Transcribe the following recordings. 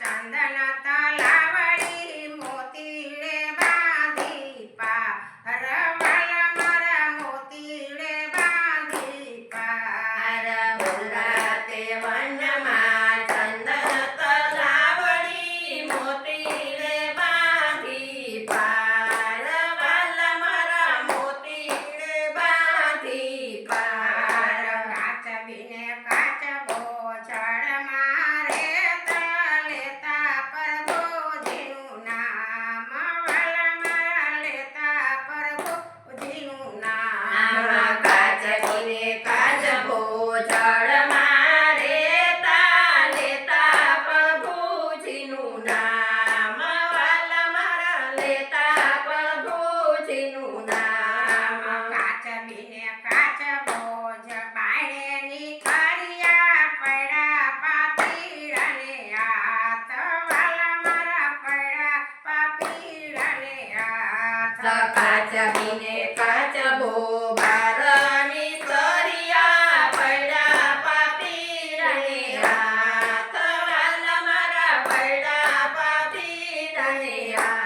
ಚಂದನ કન્યા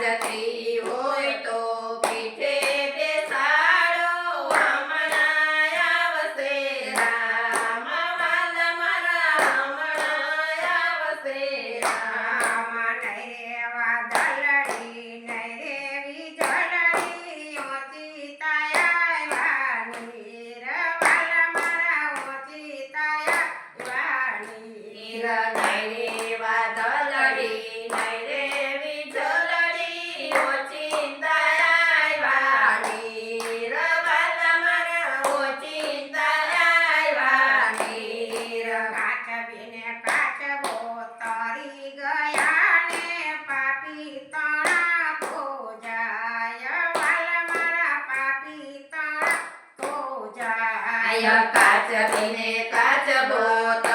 જતી હોય તો પીઠે બેસાડો હમણાં આવશે. મારા હમણાં આવશે રામ. રહેવા કાચ પીને કાચ બોત